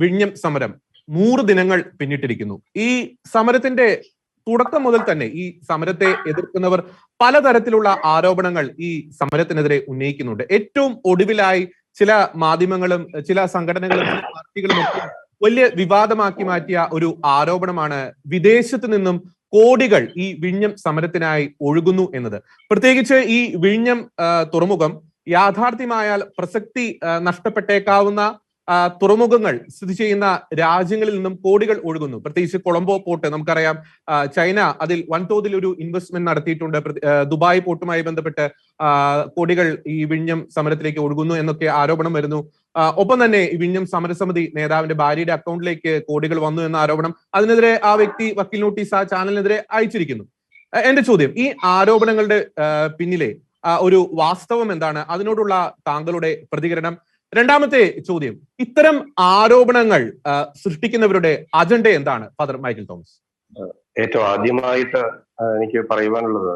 വിഴിഞ്ഞം സമരം നൂറ് ദിനങ്ങൾ പിന്നിട്ടിരിക്കുന്നു. ഈ സമരത്തിന്റെ തുടക്കം മുതൽ തന്നെ ഈ സമരത്തെ എതിർക്കുന്നവർ പലതരത്തിലുള്ള ആരോപണങ്ങൾ ഈ സമരത്തിനെതിരെ ഉന്നയിക്കുന്നുണ്ട്. ഏറ്റവും ഒടുവിലായി ചില മാധ്യമങ്ങളും ചില സംഘടനകളും പാർട്ടികളും ഒക്കെ വലിയ വിവാദമാക്കി മാറ്റിയ ഒരു ആരോപണമാണ് വിദേശത്ത് നിന്നും കോടികൾ ഈ വിഴിഞ്ഞം സമരത്തിനായി ഒഴുകുന്നു എന്നത്. പ്രത്യേകിച്ച് ഈ വിഴിഞ്ഞം തുറമുഖം യാഥാർത്ഥ്യമായാൽ പ്രസക്തി നഷ്ടപ്പെട്ടേക്കാവുന്ന തുറമുഖങ്ങൾ സ്ഥിതി ചെയ്യുന്ന രാജ്യങ്ങളിൽ നിന്നും കോടികൾ ഒഴുകുന്നു. പ്രത്യേകിച്ച് കൊളംബോ പോർട്ട് നമുക്കറിയാം. ചൈന അതിൽ വൻതോതിൽ ഒരു ഇൻവെസ്റ്റ്മെന്റ് നടത്തിയിട്ടുണ്ട് ദുബായ് പോർട്ടുമായി ബന്ധപ്പെട്ട് കോടികൾ ഈ വിഴിഞ്ഞം സമരത്തിലേക്ക് ഒഴുകുന്നു എന്നൊക്കെ ആരോപണം വരുന്നു. ഒപ്പം തന്നെ വിഴിഞ്ഞം സമരസമിതി നേതാവിന്റെ ഭാര്യയുടെ അക്കൗണ്ടിലേക്ക് കോടികൾ വന്നു എന്ന ആരോപണം അതിനെതിരെ ആ വ്യക്തി വക്കീൽ നോട്ടീസ് ആ ചാനലിനെതിരെ അയച്ചിരിക്കുന്നു. എന്റെ ചോദ്യം ഈ ആരോപണങ്ങളുടെ പിന്നിലെ ഒരു വാസ്തവം എന്താണ്? അതിനോടുള്ള താങ്കളുടെ പ്രതികരണം രണ്ടാമത്തെ ചോദ്യം. ഇത്തരം ആരോപണങ്ങൾ സൃഷ്ടിക്കുന്നവരുടെ അജണ്ട എന്താണ് ഫാദർ മൈക്കിൾ തോമസ്? ഏറ്റവും ആദ്യമായിട്ട് എനിക്ക് പറയുവാനുള്ളത്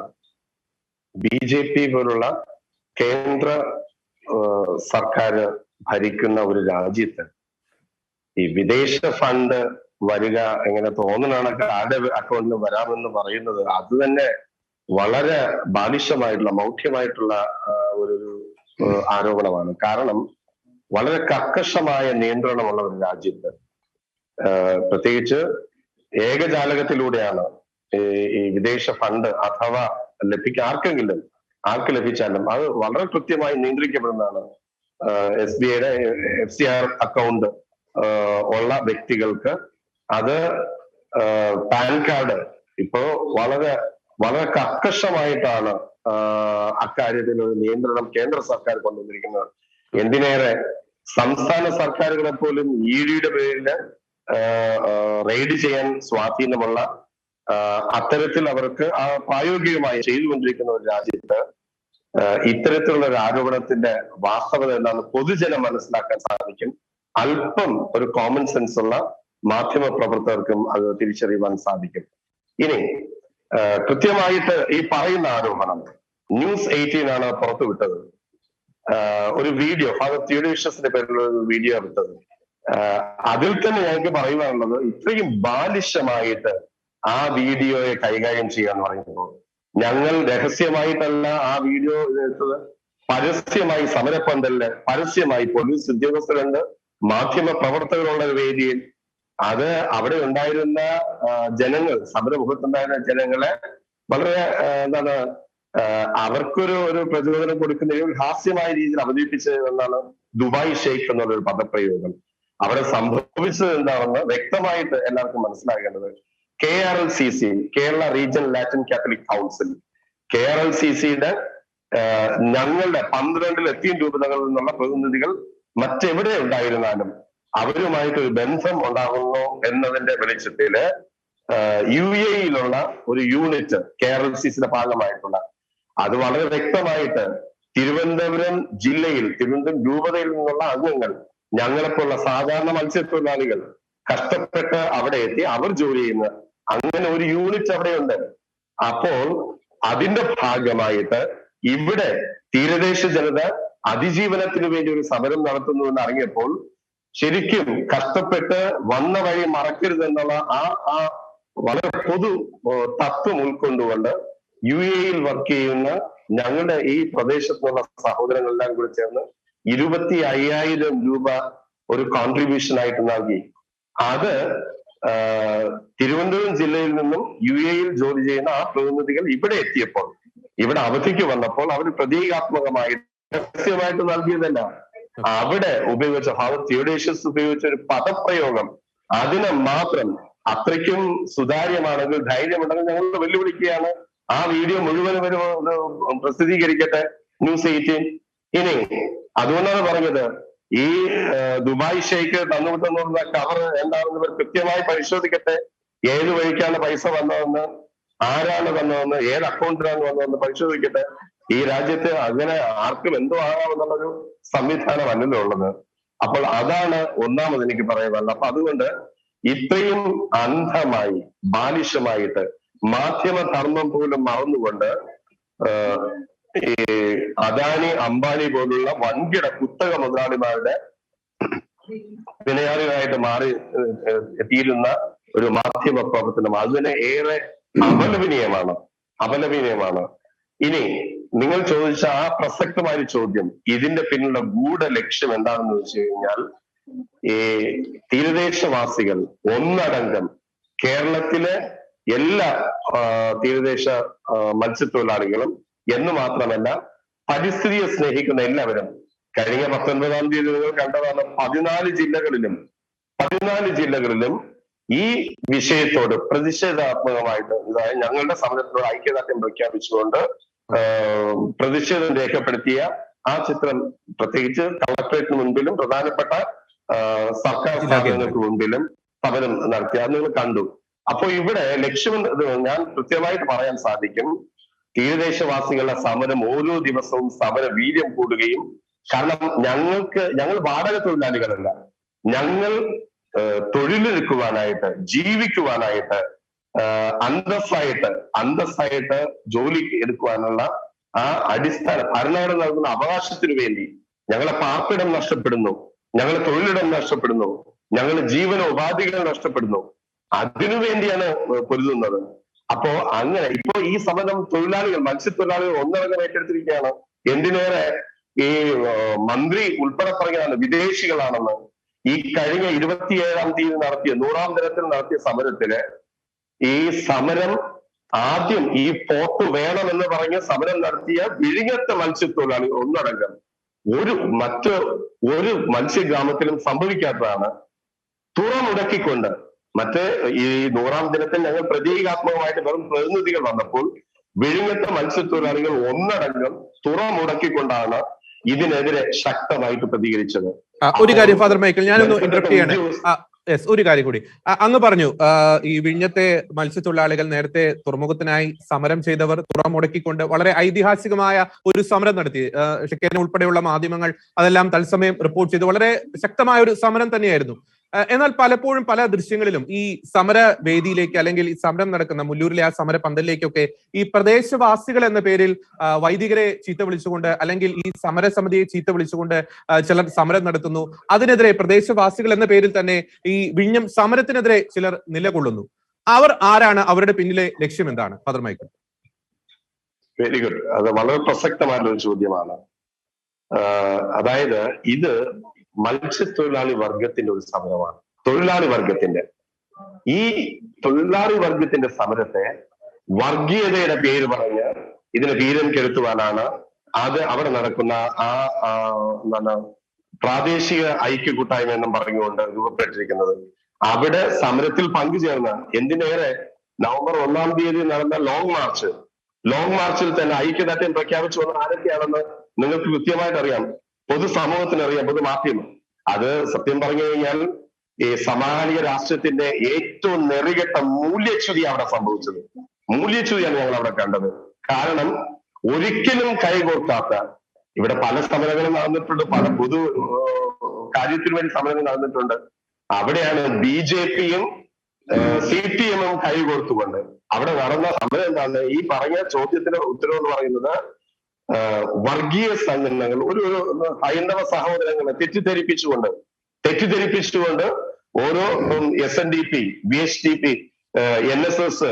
ബി ജെ പി പോലുള്ള കേന്ദ്ര സർക്കാർ ഭരിക്കുന്ന ഒരു രാജ്യത്ത് ഈ വിദേശ ഫണ്ട് വരിക എങ്ങനെ തോന്നുന്നതാണ് ആരുടെ അക്കൗണ്ടിൽ വരാമെന്ന് പറയുന്നത് അത് തന്നെ വളരെ ബാലിശമായിട്ടുള്ള മൗഢ്യമായിട്ടുള്ള ഒരു ഒരു, ആരോപണമാണ്. കാരണം വളരെ കർക്കശമായ നിയന്ത്രണമുള്ള ഒരു രാജ്യത്ത്. പ്രത്യേകിച്ച് ഏകജാലകത്തിലൂടെയാണ് ഈ വിദേശ ഫണ്ട് അഥവാ ലഭിക്ക ആർക്കെങ്കിലും ആർക്ക് ലഭിച്ചാലും അത് വളരെ കൃത്യമായി നിയന്ത്രിക്കപ്പെടുന്നതാണ്. എസ് ബി ഐയുടെ എഫ് സി ആർ അക്കൗണ്ട് ഉള്ള വ്യക്തികൾക്ക് അത് പാൻ കാർഡ് ഇപ്പോ വളരെ വളരെ കർക്കശമായിട്ടാണ് അക്കാര്യത്തിൽ ഒരു നിയന്ത്രണം കേന്ദ്ര സർക്കാർ കൊണ്ടുവന്നിരിക്കുന്നത്. എന്തിനേറെ? സംസ്ഥാന സർക്കാരുകളെ പോലും ഇ ഡിയുടെ പേരിൽ റെയ്ഡ് ചെയ്യാൻ സ്വാധീനമുള്ള അത്തരത്തിൽ അവർക്ക് ആ പ്രായോഗികമായി ചെയ്തുകൊണ്ടിരിക്കുന്ന ഒരു രാജ്യത്ത് ഇത്തരത്തിലുള്ള ഒരു ആരോപണത്തിന്റെ വാസ്തവത എന്താണെന്ന് പൊതുജനം മനസ്സിലാക്കാൻ സാധിക്കും. അല്പം ഒരു കോമൺ സെൻസ് ഉള്ള മാധ്യമ പ്രവർത്തകർക്കും അത് തിരിച്ചറിയുവാൻ സാധിക്കും. ഇനി കൃത്യമായിട്ട് ഈ പറയുന്ന ആരോപണം ന്യൂസ് എയ്റ്റീൻ ആണ് പുറത്തുവിട്ടത്. ഒരു വീഡിയോ ഫാദർ തിയോഡേഷ്യസിന്റെ പേരിലുള്ള ഒരു വീഡിയോ എടുത്തത്. അതിൽ തന്നെ ഞങ്ങൾക്ക് പറയുവാനുള്ളത് ഇത്രയും ബാലിശമായിട്ട് ആ വീഡിയോയെ കൈകാര്യം ചെയ്യുക എന്ന് പറയുമ്പോൾ ഞങ്ങൾ രഹസ്യമായിട്ടല്ല ആ വീഡിയോ എടുത്തത്. പരസ്യമായി സമരപ്പന്തലിൽ പരസ്യമായി പോലീസ് ഉദ്യോഗസ്ഥരുണ്ട് മാധ്യമ പ്രവർത്തകരുള്ള ഒരു വേദിയിൽ. അത് അവിടെ ഉണ്ടായിരുന്ന ജനങ്ങൾ സമരമുഖത്തുണ്ടായിരുന്ന ജനങ്ങളെ വളരെ എന്താണ് അവർക്കൊരു ഒരു പ്രചോദനം കൊടുക്കുന്ന ഒരു ഹാസ്യമായ രീതിയിൽ അവതരിപ്പിച്ചത് എന്നാണ് ദുബായ് ഷെയ്ഖ് എന്നുള്ള ഒരു പദപ്രയോഗം. അവിടെ സംഭവിച്ചത് എന്താണെന്ന് വ്യക്തമായിട്ട് എല്ലാവർക്കും മനസ്സിലാകേണ്ടത് K R L C C Kerala regional Latin Catholic council. K R L C സിയുടെ ഞങ്ങളുടെ പന്ത്രണ്ട് ലത്തീൻ രൂപതകളിൽ നിന്നുള്ള പ്രതിനിധികൾ മറ്റെവിടെ ഉണ്ടായിരുന്നാലും അവരുമായിട്ട് ഒരു ബന്ധം ഉണ്ടാകുന്നു എന്നതിന്റെ വെളിച്ചത്തിൽ യു എയിലുള്ള ഒരു unit K R L C സിയുടെ ഭാഗമായിട്ടുള്ള അത് വളരെ വ്യക്തമായിട്ട് തിരുവനന്തപുരം ജില്ലയിൽ തിരുവനന്തപുരം രൂപതയിൽ നിന്നുള്ള അംഗങ്ങൾ ഞങ്ങളെപ്പോലുള്ള സാധാരണ മത്സ്യത്തൊഴിലാളികൾ കഷ്ടപ്പെട്ട് അവിടെ എത്തി അവർ ജോലി ചെയ്യുന്ന അങ്ങനെ ഒരു യൂണിറ്റ് അവിടെയുണ്ട്. അപ്പോൾ അതിന്റെ ഭാഗമായിട്ട് ഇവിടെ തീരദേശ ജനത അതിജീവനത്തിന് വേണ്ടി ഒരു സമരം നടത്തുന്നു എന്ന് അറിഞ്ഞപ്പോൾ ശരിക്കും കഷ്ടപ്പെട്ട് വന്ന വഴി മറക്കരുതെന്നുള്ള ആ ആ വളരെ പൊതു തത്വം ഉൾക്കൊണ്ടുകൊണ്ട് യു എയിൽ വർക്ക് ചെയ്യുന്ന ഞങ്ങളുടെ ഈ പ്രദേശത്തുള്ള സഹോദരങ്ങളെല്ലാം കൂടി ചേർന്ന് ഇരുപത്തി അയ്യായിരം രൂപ ഒരു കോൺട്രിബ്യൂഷൻ ആയിട്ട് നൽകി. അത് തിരുവനന്തപുരം ജില്ലയിൽ നിന്നും യു എയിൽ ജോലി ചെയ്യുന്ന ആ പ്രതിനിധികൾ ഇവിടെ എത്തിയപ്പോൾ ഇവിടെ അവധിക്ക് വന്നപ്പോൾ അവർ പ്രതീകാത്മകമായി രഹസ്യമായിട്ട് നൽകിയതല്ല. അവിടെ ഉപയോഗിച്ച ഫാദർ തിയോഡേഷ്യസ് ഉപയോഗിച്ച ഒരു പദപ്രയോഗം അതിനെ മാത്രം അത്രയ്ക്കും സുതാര്യമാണെങ്കിൽ ധൈര്യമുണ്ടെങ്കിൽ ഞങ്ങൾ വെല്ലുവിളിക്കുകയാണ്. ആ വീഡിയോ മുഴുവനും ഒരു പ്രസിദ്ധീകരിക്കട്ടെ ന്യൂസ് എയ്റ്റീൻ. ഇനി അതുകൊണ്ടാണ് പറഞ്ഞത് ഈ ദുബായ് ഷെയ്ക്ക് തന്നുവിട്ടെന്നുള്ള കവർ എന്താണെന്ന് ഇവർ കൃത്യമായി പരിശോധിക്കട്ടെ. ഏത് വഴിക്കാണ് പൈസ വന്നതെന്ന് ആരാണ് വന്നതെന്ന് ഏത് അക്കൗണ്ടിലാണ് വന്നതെന്ന് പരിശോധിക്കട്ടെ. ഈ രാജ്യത്ത് അങ്ങനെ ആർക്കും എന്തോ ആകാമെന്നുള്ളൊരു സംവിധാനമല്ലല്ലോ ഉള്ളത്. അപ്പോൾ അതാണ് ഒന്നാമത് എനിക്ക് പറയാനുള്ളത്. അപ്പൊ അതുകൊണ്ട് ഇത്രയും അന്ധമായി ബാലിശമായിട്ട് മാധ്യമ ധർമ്മം പോലും മറന്നുകൊണ്ട് ഈ അദാനി അംബാനി പോലുള്ള വൻകിട കുത്തക മുതലാളിമാരുടെ വിനയാളികളായിട്ട് മാറി എത്തിയിരുന്ന ഒരു മാധ്യമ പ്രവർത്തനം. അതിന് ഏറെ അപലപനീയമാണ് അപലപനീയമാണ്. ഇനി നിങ്ങൾ ചോദിച്ച ആ പ്രസക്തമായ ചോദ്യം ഇതിന്റെ പിന്നിലുള്ള ഗൂഢ ലക്ഷ്യം എന്താണെന്ന് വെച്ച് കഴിഞ്ഞാൽ ഈ തീരദേശവാസികൾ ഒന്നടങ്കം കേരളത്തിലെ എല്ലാ തീരദേശ മത്സ്യത്തൊഴിലാളികളും എന്ന് മാത്രമല്ല പരിസ്ഥിതിയെ സ്നേഹിക്കുന്ന എല്ലാവരും കഴിഞ്ഞ പത്തൊൻപതാം തീയതി നിങ്ങൾ കണ്ടതാണ് പതിനാല് ജില്ലകളിലും പതിനാല് ജില്ലകളിലും ഈ വിഷയത്തോട് പ്രതിഷേധാത്മകമായിട്ട് അതായത് ഞങ്ങളുടെ സമരത്തോട് ഐക്യദാർഢ്യം പ്രഖ്യാപിച്ചുകൊണ്ട് പ്രതിഷേധം രേഖപ്പെടുത്തിയ ആ ചിത്രം പ്രത്യേകിച്ച് കളക്ടറേറ്റിന് മുൻപിലും പ്രധാനപ്പെട്ട സർക്കാർ സ്ഥാപനങ്ങൾക്ക് മുൻപിലും സമരം നടത്തി അത് നിങ്ങൾ കണ്ടു. അപ്പൊ ഇവിടെ ലക്ഷ്യം ഞാൻ കൃത്യമായിട്ട് പറയാൻ സാധിക്കും. തീരദേശവാസികളുടെ സമരം ഓരോ ദിവസവും സമര വീര്യം കൂടുകയും കാരണം ഞങ്ങൾക്ക് ഞങ്ങൾ വാടക തൊഴിലാളികളല്ല. ഞങ്ങൾ തൊഴിലെടുക്കുവാനായിട്ട് ജീവിക്കുവാനായിട്ട് അന്തസ്സായിട്ട് അന്തസ്സായിട്ട് ജോലി എടുക്കുവാനുള്ള ആ അടിസ്ഥാന ഭരണഘടന നൽകുന്ന അവകാശത്തിനു വേണ്ടി ഞങ്ങളെ പാർപ്പിടം നഷ്ടപ്പെടുന്നു. ഞങ്ങളെ തൊഴിലിടം നഷ്ടപ്പെടുന്നു. ഞങ്ങളുടെ ജീവനോപാധികൾ നഷ്ടപ്പെടുന്നു. അതിനു വേണ്ടിയാണ് പൊരുതുന്നത്. അപ്പോ അങ്ങനെ ഇപ്പോ ഈ സമരം തൊഴിലാളികൾ മത്സ്യത്തൊഴിലാളികൾ ഒന്നടങ്കം ഏറ്റെടുത്തിരിക്കുകയാണ്. എന്തിനേറെ ഈ മന്ത്രി ഉൾപ്പെടെ പറയുകയാണ് വിദേശികളാണെന്ന്. ഈ കഴിഞ്ഞ ഇരുപത്തിയേഴാം തീയതി നടത്തിയ നൂറാം ദിനത്തിൽ നടത്തിയ സമരത്തിൽ ഈ സമരം ആദ്യം ഈ പോർട്ട് വേണമെന്ന് പറഞ്ഞ് സമരം നടത്തിയ വിഴിഞ്ഞത്തെ മത്സ്യത്തൊഴിലാളികൾ ഒന്നടങ്കം ഒരു മറ്റ് ഒരു മത്സ്യഗ്രാമത്തിലും സംഭവിക്കാത്തതാണ്. തുറ മുടക്കിക്കൊണ്ട് മറ്റ് ഈ നൂറാം ദിനത്തിൽ ഞങ്ങൾ പ്രതീകാത്മകമായിട്ട് വെറും പ്രതിനിധികൾ വന്നപ്പോൾ വിഴിഞ്ഞത്തെ മത്സ്യത്തൊഴിലാളികൾ ഒന്നടങ്കം തുറ മുടക്കിക്കൊണ്ടാണ് ഇതിനെതിരെ ശക്തമായിട്ട് പ്രതികരിച്ചത്. ഒരു കാര്യം ഫാദർ മൈക്കിൾ ഞാനൊന്ന് ഇന്റർപ്റ്റ് ചെയ്യണേ. യെസ് ഒരു കാര്യം കൂടി. അങ്ങ് പറഞ്ഞു ഈ വിഴിഞ്ഞത്തെ മത്സ്യത്തൊഴിലാളികൾ നേരത്തെ തുറമുഖത്തിനായി സമരം ചെയ്തവർ തുറ മുടക്കിക്കൊണ്ട് വളരെ ഐതിഹാസികമായ ഒരു സമരം നടത്തി. ഷിക്കേന ഉൾപ്പെടെയുള്ള മാധ്യമങ്ങൾ അതെല്ലാം തത്സമയം റിപ്പോർട്ട് ചെയ്തു. വളരെ ശക്തമായ ഒരു സമരം തന്നെയായിരുന്നു. എന്നാൽ പലപ്പോഴും പല ദൃശ്യങ്ങളിലും ഈ സമര വേദിയിലേക്ക് അല്ലെങ്കിൽ ഈ സമരം നടക്കുന്ന മുല്ലൂരിലെ ആ സമര പന്തലിലേക്കൊക്കെ ഈ പ്രദേശവാസികൾ എന്ന പേരിൽ വൈദികരെ ചീത്ത വിളിച്ചുകൊണ്ട് അല്ലെങ്കിൽ ഈ സമരസമിതിയെ ചീത്ത വിളിച്ചുകൊണ്ട് ചിലർ സമരം നടത്തുന്നു. അതിനെതിരെ പ്രദേശവാസികൾ എന്ന പേരിൽ തന്നെ ഈ വിഴിഞ്ഞം സമരത്തിനെതിരെ ചിലർ നിലകൊള്ളുന്നു. അവർ ആരാണ്? അവരുടെ പിന്നിലെ ലക്ഷ്യം എന്താണ്? Father Michael. Very good. അത് വളരെ പ്രസക്തമായിട്ടുള്ള ചോദ്യമാണ്. അതായത് ഇത് മത്സ്യത്തൊഴിലാളി വർഗത്തിന്റെ ഒരു സമരമാണ്. തൊഴിലാളി വർഗത്തിന്റെ ഈ തൊഴിലാളി വർഗത്തിന്റെ സമരത്തെ വർഗീയതയുടെ പേര് പറഞ്ഞ് ഇതിനെ വീരം കെടുത്തുവാനാണ് അത് അവിടെ നടക്കുന്ന ആ എന്താണ് പ്രാദേശിക ഐക്യ കൂട്ടായ്മ എന്നും പറഞ്ഞുകൊണ്ട് രൂപപ്പെട്ടിരിക്കുന്നത്. അവിടെ സമരത്തിൽ പങ്കുചേർന്ന എന്തിനേറെ നവംബർ ഒന്നാം തീയതി നടന്ന ലോങ് മാർച്ച് ലോങ് മാർച്ചിൽ തന്നെ ഐക്യദാർഢ്യം പ്രഖ്യാപിച്ചു വന്ന ആരൊക്കെയാണെന്ന് നിങ്ങൾക്ക് കൃത്യമായിട്ട് അറിയാം പൊതുസമൂഹത്തിന് അറിയാം പൊതുമാധ്യമം. അത് സത്യം പറഞ്ഞു കഴിഞ്ഞാൽ ഈ സമാനിക രാഷ്ട്രത്തിന്റെ ഏറ്റവും നെറികെട്ട മൂല്യച്യുതി അവിടെ സംഭവിച്ചത്. മൂല്യച്യുതിയാണ് ഞങ്ങൾ അവിടെ കണ്ടത്. കാരണം ഒരിക്കലും കൈകോർക്കാത്ത ഇവിടെ പല സമരങ്ങളും നടന്നിട്ടുണ്ട് പല പൊതു കാര്യത്തിന് വേണ്ടി സമരങ്ങൾ നടന്നിട്ടുണ്ട്. അവിടെയാണ് ബി ജെ പിയും സി പി എമ്മും കൈകോർത്തുകൊണ്ട് അവിടെ നടന്ന സമരം എന്താണ്? ഈ പറഞ്ഞ ചോദ്യത്തിന് ഉത്തരവ് എന്ന് പറയുന്നത് വർഗീയ സംഘടനകൾ ഒരു ഹൈന്ദവ സഹോദരങ്ങളെ തെറ്റിദ്ധരിപ്പിച്ചുകൊണ്ട് തെറ്റിദ്ധരിപ്പിച്ചുകൊണ്ട് ഓരോ S N D P B H D P N S S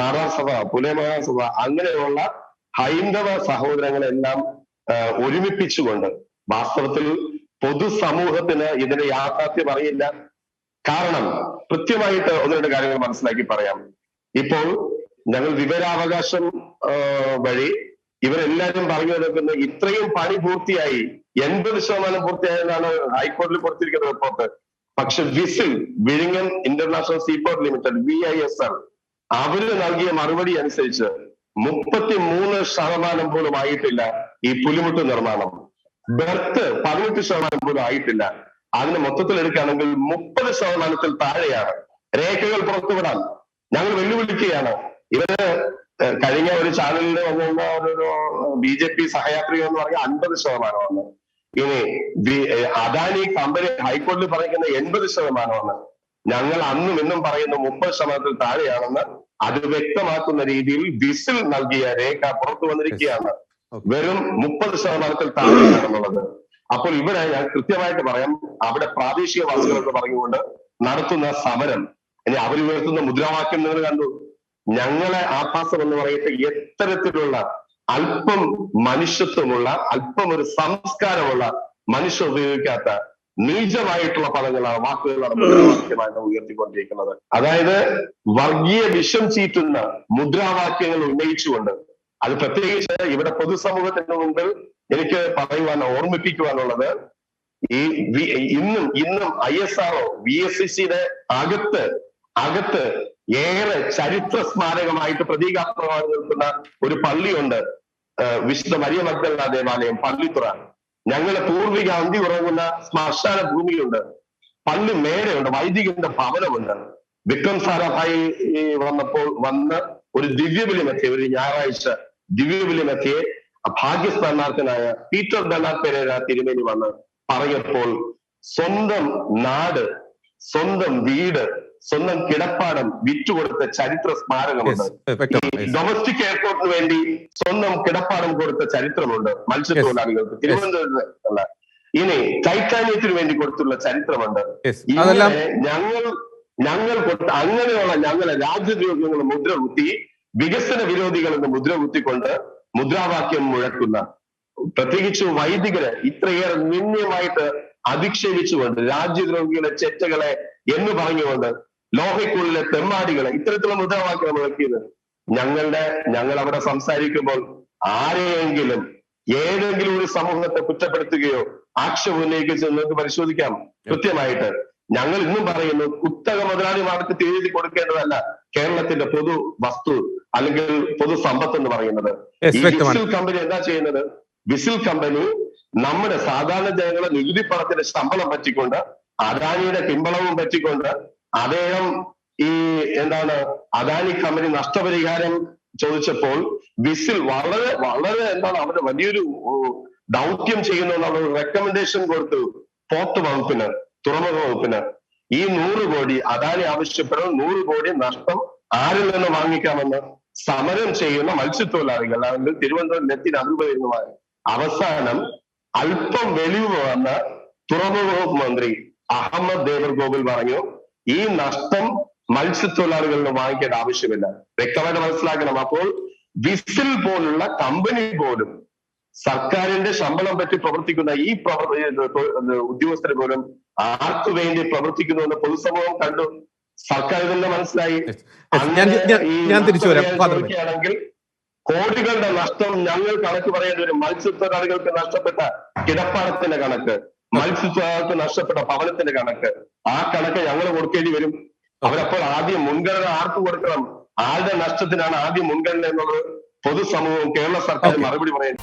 നാടാസഭ പുലമഹാസഭ അങ്ങനെയുള്ള ഹൈന്ദവ സഹോദരങ്ങളെല്ലാം ഒരുമിപ്പിച്ചുകൊണ്ട് വാസ്തവത്തിൽ പൊതുസമൂഹത്തിന് ഇതിന്റെ യാഥാർത്ഥ്യം അറിയില്ല. കാരണം കൃത്യമായിട്ട് ഒന്ന് രണ്ട് കാര്യങ്ങൾ മനസ്സിലാക്കി പറയാം. ഇപ്പോൾ ഞങ്ങൾ വിവരാവകാശം വഴി ഇവരെല്ലാവരും പറഞ്ഞു നിൽക്കുന്ന ഇത്രയും പണി പൂർത്തിയായി. എൺപത് ശതമാനം പൂർത്തിയായെന്നാണ് ഹൈക്കോടതിയിൽ കൊടുത്തിരിക്കുന്ന റിപ്പോർട്ട്. പക്ഷെ whistle വിഴിങ്ങൻ international seaport limited V I S L അവർ നൽകിയ മറുപടി അനുസരിച്ച് മുപ്പത്തി മൂന്ന് ശതമാനം പോലും ആയിട്ടില്ല ഈ പുലിമുട്ട് നിർമ്മാണം. ബെർത്ത് പതിനെട്ട് ശതമാനം പോലും ആയിട്ടില്ല. അതിന് മൊത്തത്തിൽ എടുക്കുകയാണെങ്കിൽ മുപ്പത് ശതമാനത്തിൽ താഴെയാണ്. രേഖകൾ പുറത്തുവിടാൻ. ഞങ്ങൾ വെല്ലുവിളിക്കുകയാണ്. ഇവർ കഴിഞ്ഞ ഒരു ചാനലിൽ വന്നിരുന്ന ഒരു ബി ജെ പി സഹയാത്രി എന്ന് പറഞ്ഞാൽ അൻപത് ശതമാനമാണ്. ഇനി അദാനി കമ്പനി ഹൈക്കോടതി പറയുന്ന എൺപത് ശതമാനമാണ്. ഞങ്ങൾ അന്നും ഇന്നും പറയുന്ന മുപ്പത് ശതമാനത്തിൽ താഴെയാണെന്ന് അത് വ്യക്തമാക്കുന്ന രീതിയിൽ വിസിൽ നൽകിയ രേഖ പുറത്തു വന്നിരിക്കുകയാണ്. വെറും മുപ്പത് ശതമാനത്തിൽ താഴെയാണെന്നുള്ളത്. അപ്പോൾ ഇവിടെ ഞാൻ കൃത്യമായിട്ട് പറയാം അവിടെ പ്രാദേശിക വാസികൾ എന്ന് പറഞ്ഞുകൊണ്ട് നടത്തുന്ന സമരം ഇനി അവർ ഉയർത്തുന്ന മുദ്രാവാക്യം നിങ്ങൾ കണ്ടു. ഞങ്ങളെ ആഭാസം എന്ന് പറയുന്നത് എത്തരത്തിലുള്ള അല്പം മനുഷ്യത്വമുള്ള അല്പം ഒരു സംസ്കാരമുള്ള മനുഷ്യർ ഉപയോഗിക്കാത്ത നീചമായിട്ടുള്ള പദങ്ങളാണ് വാക്കുകളാണ് മുദ്രാവാക്യമായിട്ട് ഉയർത്തിക്കൊണ്ടിരിക്കുന്നത്. അതായത് വർഗീയ വിഷം ചീറ്റുന്ന മുദ്രാവാക്യങ്ങൾ ഉന്നയിച്ചുകൊണ്ട് അത് പ്രത്യേകിച്ച് ഇവിടെ പൊതുസമൂഹത്തിന് മുമ്പിൽ എനിക്ക് പറയുവാൻ ഓർമ്മിപ്പിക്കുവാനുള്ളത് ഈ ഇന്നും ഇന്നും I S RO V S S സിയുടെ അകത്ത് അകത്ത് ഏറെ ചരിത്ര സ്മാരകമായിട്ട് പ്രതീകാത്മകമായി നിൽക്കുന്ന ഒരു പള്ളിയുണ്ട് വിശുദ്ധ മരിയ മഗ്ദല ദേവാലയം പള്ളിത്തുറ. ഞങ്ങളെ പൂർവിക അന്തി ഉറങ്ങുന്ന ശ്മശാന ഭൂമിയുണ്ട്. പള്ളി മേലെയുണ്ട് വൈദികന്റെ ഭവനമുണ്ട്. വിക്രം സാരാഭായി വന്നപ്പോൾ വന്ന് ഒരു ദിവ്യബലിമെത്തിയ ഒരു ഞായറാഴ്ച ദിവ്യബലിമെത്തിയെ ഭാഗ്യസ്ഥാനാർത്ഥനായ പീറ്റർ ബെർണാഡ് പെരേര തിരുമേനി വന്ന് പറഞ്ഞപ്പോൾ സ്വന്തം നാട് സ്വന്തം വീട് സ്വന്തം കിടപ്പാടം വിറ്റുകൊടുത്ത ചരിത്ര സ്മാരകമുണ്ട്. ഡൊമസ്റ്റിക് എയർപോർട്ടിന് വേണ്ടി സ്വന്തം കിടപ്പാടം കൊടുത്ത ചരിത്രമുണ്ട്. മത്സ്യത്തൊഴിലാളികൾക്ക്. തിരുവനന്തപുരത്തുള്ള. ഇനി ടൈറ്റാനിയത്തിന് വേണ്ടി കൊടുത്തുള്ള ചരിത്രമുണ്ട്. ഞങ്ങൾ ഞങ്ങൾ കൊടുത്ത അങ്ങനെയുള്ള ഞങ്ങളെ രാജ്യദ്രോഹികൾ മുദ്ര കുത്തി വികസന വിരോധികൾ എന്ന് മുദ്ര കുത്തിക്കൊണ്ട് മുദ്രാവാക്യം മുഴക്കുന്ന പ്രത്യേകിച്ച് വൈദികരെ ഇത്രയേറെ നിന്ദ്യമായിട്ട് അധിക്ഷേപിച്ചുകൊണ്ട് രാജ്യദ്രോഹികളെ ചെറ്റകളെ എന്ന് പറഞ്ഞുകൊണ്ട് ലോഹയ്ക്കുള്ളിലെ തെമ്മാടികളെ ഇത്തരത്തിലുള്ള മുദ്രാവാക്യം മുഴക്കിയത് ഞങ്ങളുടെ ഞങ്ങൾ അവിടെ സംസാരിക്കുമ്പോൾ ആരെയെങ്കിലും ഏതെങ്കിലും ഒരു സമൂഹത്തെ കുറ്റപ്പെടുത്തുകയോ ആക്ഷേപം ഉന്നയിക്കുകയോ നിങ്ങൾക്ക് പരിശോധിക്കാം. കൃത്യമായിട്ട് ഞങ്ങൾ ഇന്നും പറയുന്നു കുത്തക മുതലാളിമാർക്ക് തീയതി കൊടുക്കേണ്ടതല്ല കേരളത്തിന്റെ പൊതു വസ്തു അല്ലെങ്കിൽ പൊതു സമ്പത്ത് എന്ന് പറയുന്നത്. ഈ വിസിൽ കമ്പനി എന്താ ചെയ്യുന്നത്? വിസിൽ കമ്പനി നമ്മുടെ സാധാരണ ജനങ്ങളെ നികുതി പണത്തിന്റെ ശമ്പളം പറ്റിക്കൊണ്ട് അദാനിയുടെ പിമ്പളവും പറ്റിക്കൊണ്ട് അദ്ദേഹം ഈ എന്താണ് അദാനി കമ്പനി നഷ്ടപരിഹാരം ചോദിച്ചപ്പോൾ വിസിൽ വളരെ വളരെ എന്താണ് അവരുടെ വലിയൊരു ദൗത്യം ചെയ്യുന്നു എന്നുള്ള റെക്കമെൻഡേഷൻ കൊടുത്തു പോർട്ട് വകുപ്പിന് തുറമുഖ വകുപ്പിന്. ഈ നൂറ് കോടി അദാനി ആവശ്യപ്പെടുന്ന. നൂറ് കോടി നഷ്ടം ആരിൽ നിന്ന് വാങ്ങിക്കാമെന്ന് സമരം ചെയ്യുന്ന മത്സ്യത്തൊഴിലാളികൾ അല്ലെങ്കിൽ തിരുവനന്തപുരം നെത്തിന് അനുഭവിക്കുന്നതാണ് അവസാനം അല്പം വെളിവ് വന്ന തുറമുഖ വകുപ്പ് മന്ത്രി അഹമ്മദ് ദേവർഗോകുൽ പറഞ്ഞു ഈ നഷ്ടം മത്സ്യത്തൊഴിലാളികളിൽ നിന്ന് വാങ്ങിക്കേണ്ട ആവശ്യമില്ല. വ്യക്തമായിട്ട് മനസ്സിലാക്കണം. അപ്പോൾ വിസിൽ പോലുള്ള കമ്പനി പോലും സർക്കാരിന്റെ ശമ്പളം പറ്റി പ്രവർത്തിക്കുന്ന ഈ പ്രവർ- ഉദ്യോഗസ്ഥര് പോലും ആർക്കു വേണ്ടി പ്രവർത്തിക്കുന്നു എന്ന് പൊതുസമൂഹം കണ്ടു. സർക്കാർ തന്നെ മനസ്സിലായി. ഞാൻ തിരിച്ചു കോടികളുടെ നഷ്ടം ഞങ്ങൾ കണക്ക് പറയേണ്ടി വരും മത്സ്യത്തൊഴിലാളികൾക്ക് നഷ്ടപ്പെട്ട കിടപ്പാടത്തിന്റെ കണക്ക്. മത്സ്യത്തൊഴിലാളികൾക്ക് നഷ്ടപ്പെട്ട ഭവനത്തിന്റെ കണക്ക്. ആ കണക്ക് ഞങ്ങൾ കൊടുക്കേണ്ടി വരും. അവരപ്പോൾ ആദ്യം മുൻഗണന ആർക്ക് കൊടുക്കണം? ആരുടെ നഷ്ടത്തിനാണ് ആദ്യം മുൻഗണന എന്നുള്ളത് പൊതുസമൂഹവും കേരള സർക്കാർ മറുപടി പറയേണ്ടി